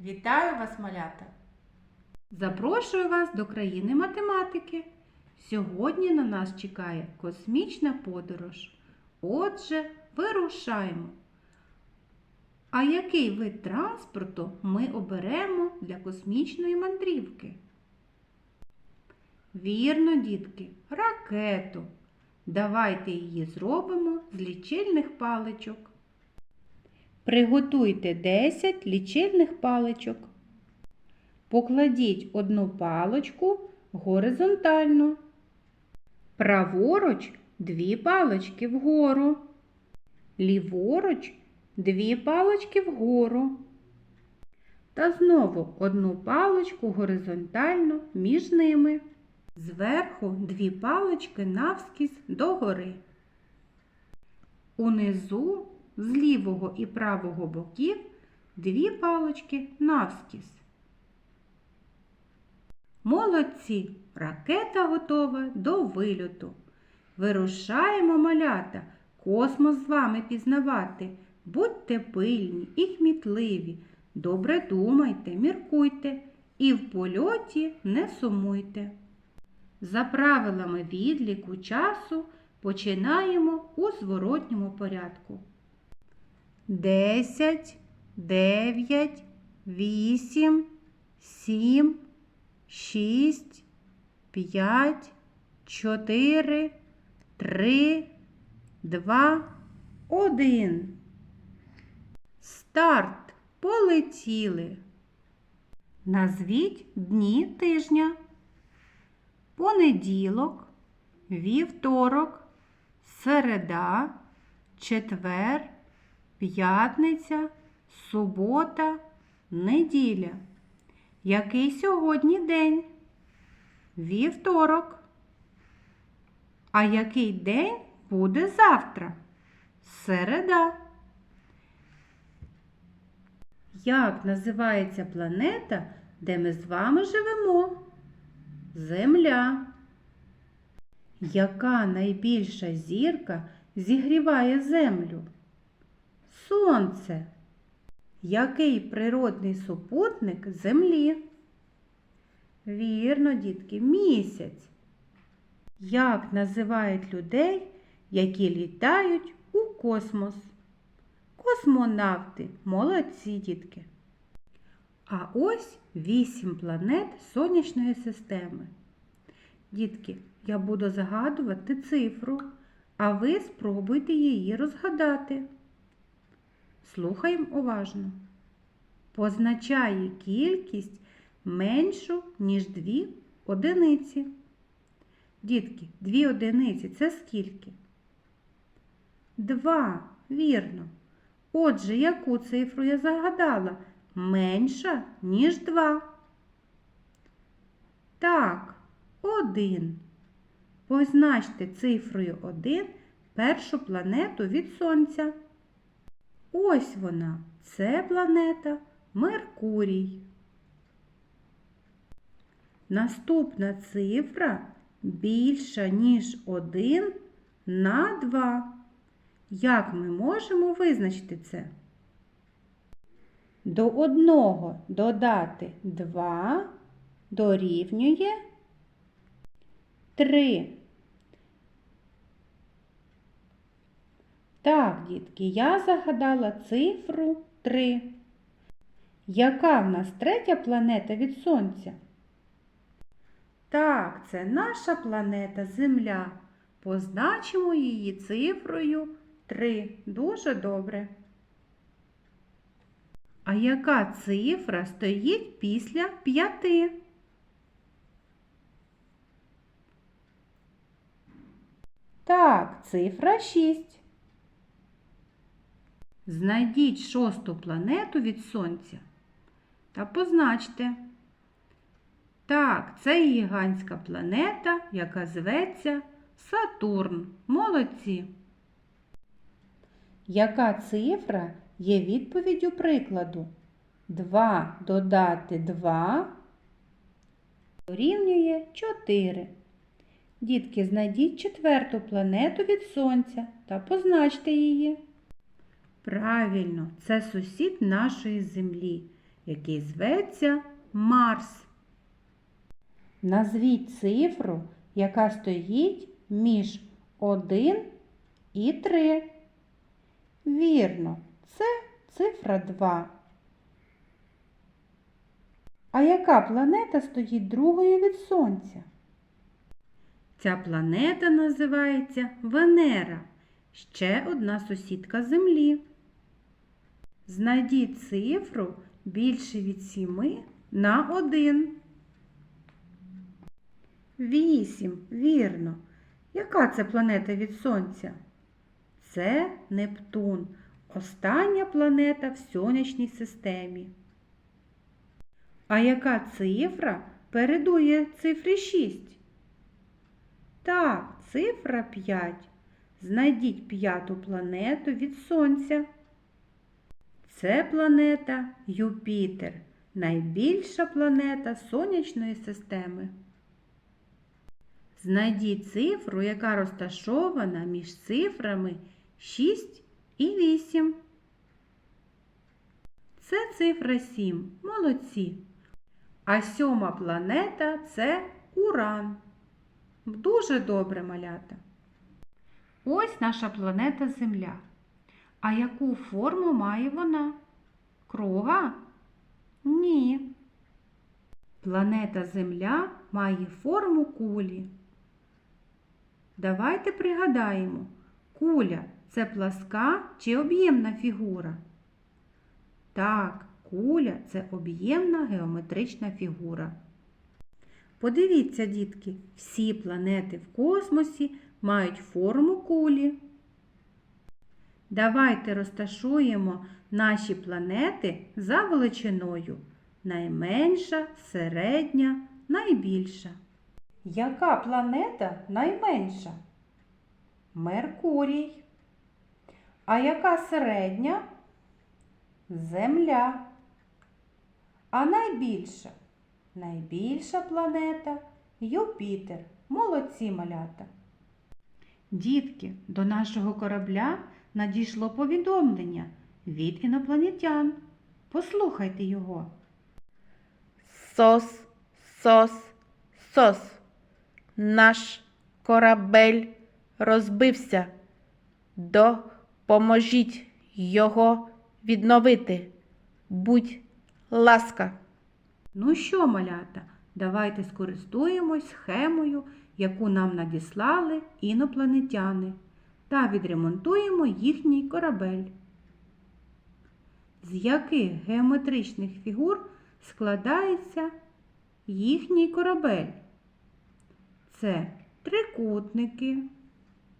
Вітаю вас, малята! Запрошую вас до країни математики. Сьогодні на нас чекає космічна подорож. Отже, вирушаємо. А який вид транспорту ми оберемо для космічної мандрівки? Вірно, дітки, ракету. Давайте її зробимо з лічильних паличок. Приготуйте 10 лічильних паличок. Покладіть одну паличку горизонтально. Праворуч дві палички вгору. Ліворуч дві палички вгору. Та знову одну паличку горизонтально між ними. Зверху дві палички навскіз догори. Унизу з лівого і правого боків дві палички навскіз. Молодці! Ракета готова до вильоту. Вирушаємо малята, космос з вами пізнавати. Будьте пильні і кмітливі, добре думайте, міркуйте і в польоті не сумуйте. За правилами відліку часу починаємо у зворотньому порядку. Десять, дев'ять, вісім, сім, шість, п'ять, чотири, три, два, один. Старт! Полетіли. Назвіть дні тижня. Понеділок, вівторок, середа, четвер, п'ятниця, субота, неділя. Який сьогодні день? Вівторок. А який день буде завтра? Середа. Як називається планета, де ми з вами живемо? Земля. Яка найбільша зірка зігріває землю? Сонце. Який природний супутник Землі? Вірно, дітки, місяць. Як називають людей, які літають у космос? Космонавти, молодці дітки. А ось вісім планет сонячної системи. Дітки, я буду загадувати цифру, а ви спробуйте її розгадати. Слухаємо уважно. Позначає кількість меншу, ніж дві одиниці. Дітки, дві одиниці це скільки? Два, вірно. Отже, яку цифру я загадала? Менша, ніж два. Так, один. Позначте цифрою 1 першу планету від Сонця. Ось вона, це планета Меркурій. Наступна цифра більша, ніж 1 на 2. Як ми можемо визначити це? До одного додати 2 дорівнює 3. Так, дітки, я загадала цифру 3. Яка в нас третя планета від Сонця? Так, це наша планета Земля. Позначимо її цифрою 3. Дуже добре. А яка цифра стоїть після 5? Так, цифра 6. Знайдіть шосту планету від Сонця та позначте. Так, це гігантська планета, яка зветься Сатурн. Молодці. Яка цифра є відповіддю прикладу? 2 додати 2 дорівнює 4. Дітки, знайдіть четверту планету від Сонця та позначте її. Правильно, це сусід нашої Землі. який зветься Марс. Назвіть цифру, яка стоїть між 1 і 3. Вірно, це цифра 2. А яка планета стоїть другою від Сонця? Ця планета називається Венера, ще одна сусідка Землі. Знайдіть цифру більше від 7 на 1. Вісім, вірно. Яка це планета від Сонця? Це Нептун, остання планета в сонячній системі. А яка цифра передує цифрі 6? Так, цифра 5. Знайдіть п'яту планету від Сонця. Це планета Юпітер, найбільша планета сонячної системи. Знайдіть цифру, яка розташована між цифрами 6 і 8. Це цифра 7. Молодці. А сьома планета це Уран. Дуже добре малята. Ось наша планета Земля. А яку форму має вона? Круга? Ні. Планета Земля має форму кулі. Давайте пригадаємо, куля це пласка чи об'ємна фігура? Так, куля це об'ємна геометрична фігура. Подивіться, дітки, всі планети в космосі мають форму кулі. Давайте розташуємо наші планети за величиною. Найменша, середня, найбільша. Яка планета найменша? Меркурій. А яка середня? Земля. А найбільша? Найбільша планета Юпітер. Молодці малята. Дітки, до нашого корабля надійшло повідомлення від інопланетян. Послухайте його. Сос, сос, сос. Наш корабель розбився. Допоможіть його відновити. Будь ласка. Ну що, малята, давайте скористуємось схемою, яку нам надіслали інопланетяни, та відремонтуємо їхній корабель. З яких геометричних фігур складається їхній корабель? Це трикутники,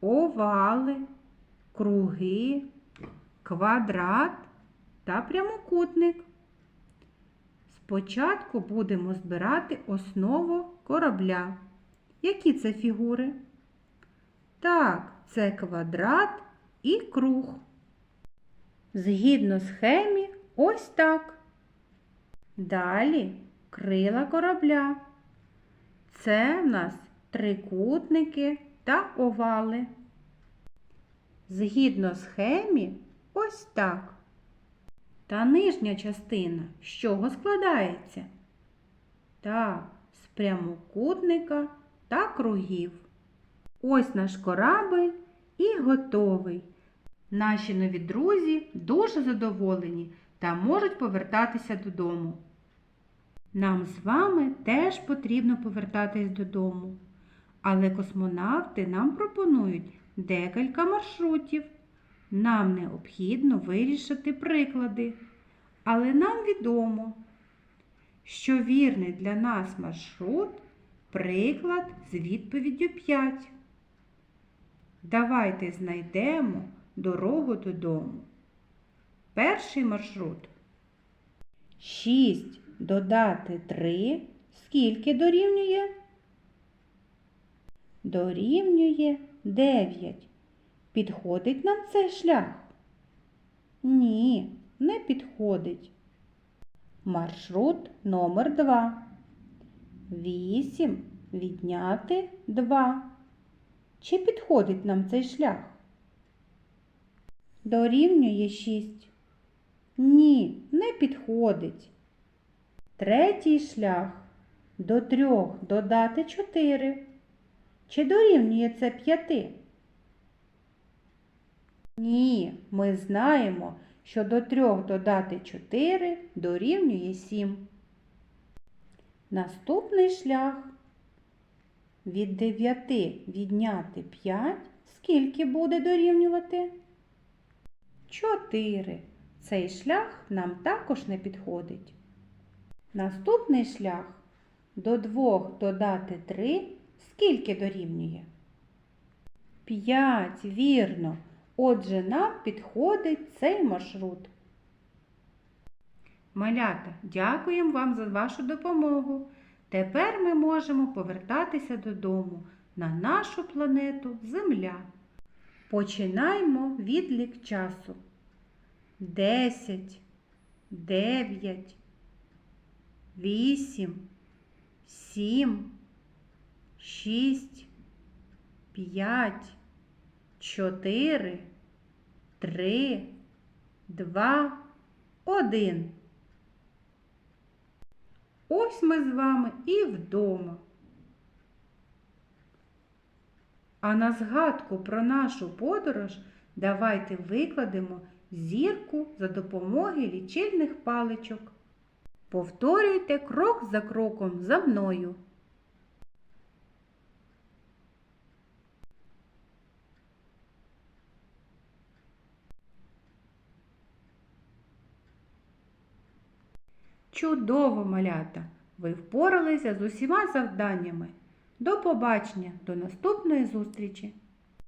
овали, круги, квадрат та прямокутник. Спочатку будемо збирати основу корабля. Які це фігури? Так, це квадрат і круг. Згідно схемі, ось так. Далі крила корабля. Це в нас трикутники та овали. Згідно схемі, ось так. Та нижня частина з чого складається? Так, з прямокутника та кругів. Ось наш корабель і готовий. Наші нові друзі дуже задоволені та можуть повертатися додому. Нам з вами теж потрібно повертатись додому. Але космонавти нам пропонують декілька маршрутів. Нам необхідно вирішити приклади. Але нам відомо, що вірний для нас маршрут приклад з відповіддю 5. Давайте знайдемо дорогу додому. Перший маршрут. 6 додати 3. Скільки дорівнює? Дорівнює 9. Підходить нам цей шлях? Ні, не підходить. Маршрут номер 2. 8 відняти 2. Чи підходить нам цей шлях? Дорівнює 6. Ні, не підходить. Третій шлях до трьох додати чотири. Чи дорівнює це п'яти? Ні, ми знаємо, що до трьох додати чотири дорівнює сім. Наступний шлях від 9 відняти 5, скільки буде дорівнювати? 4. Цей шлях нам також не підходить. Наступний шлях до 2 додати 3, скільки дорівнює? 5, вірно. Отже, нам підходить цей маршрут. Малята, дякуємо вам за вашу допомогу. Тепер ми можемо повертатися додому на нашу планету Земля. Починаємо відлік часу. 10, 9, 8, 7, 6, 5, 4, 3, 2, 1. Ось ми з вами і вдома. А на згадку про нашу подорож давайте викладемо зірку за допомогою лічильних паличок. Повторюйте крок за кроком за мною. Чудово, малята! Ви впоралися з усіма завданнями. До побачення, до наступної зустрічі!